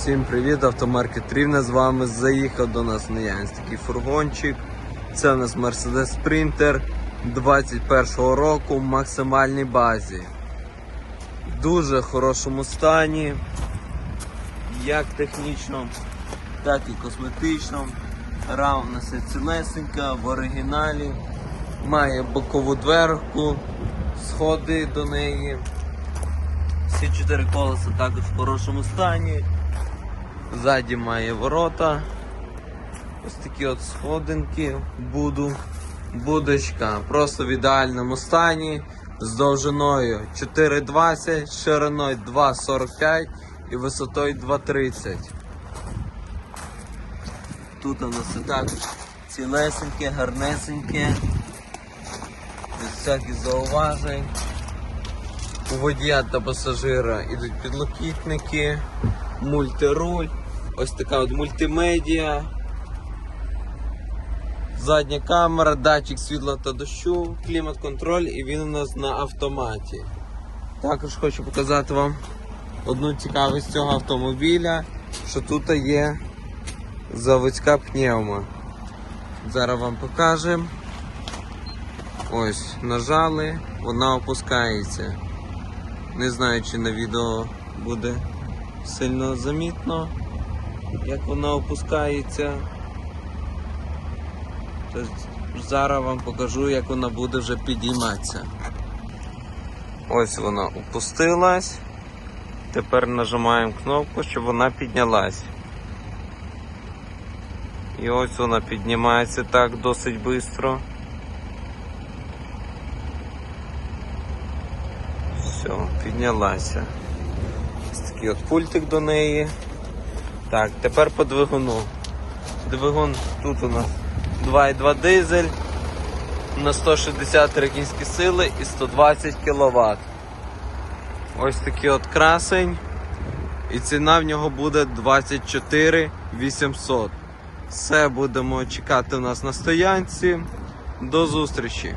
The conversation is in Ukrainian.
Всім привіт, автомаркет Рівне з вами. Заїхав до нас на Янськ такий фургончик. Це у нас Mercedes Sprinter 21-го року в максимальній базі. В дуже хорошому стані, як технічно, так і косметично. Нас є цілесенька, в оригіналі. Має бокову дверку, сходи до неї. Всі чотири колеса також в хорошому стані. Ззаді має ворота. Ось такі от сходинки буду. Будочка просто в ідеальному стані. З довжиною 4,20, шириною 2,45 і висотою 2,30. Тут у нас і також цілесеньке, гарнесеньке. Без всяких зауважень. У водія та пасажира йдуть підлокітники, мультируль, ось така от мультимедіа, задня камера, датчик світла та дощу, клімат-контроль і він у нас на автоматі. Також хочу показати вам одну цікавість цього автомобіля, що тут є заводська пневма. Зараз вам покажемо. Ось, нажали, вона опускається. Не знаю, чи на відео буде сильно замітно, як вона опускається. Тобто зараз вам покажу, як вона буде вже підійматися. Ось вона опустилась. Тепер нажимаємо кнопку, щоб вона піднялась. І ось вона піднімається так досить швидко. Все, піднялася. Ось такий от пультик до неї. Так, тепер по двигуну. Двигун тут у нас 2,2 дизель на 163 кінські сили і 120 кВт. Ось такий от красень. І ціна в нього буде 24 800. Все будемо чекати у нас на стоянці. До зустрічі!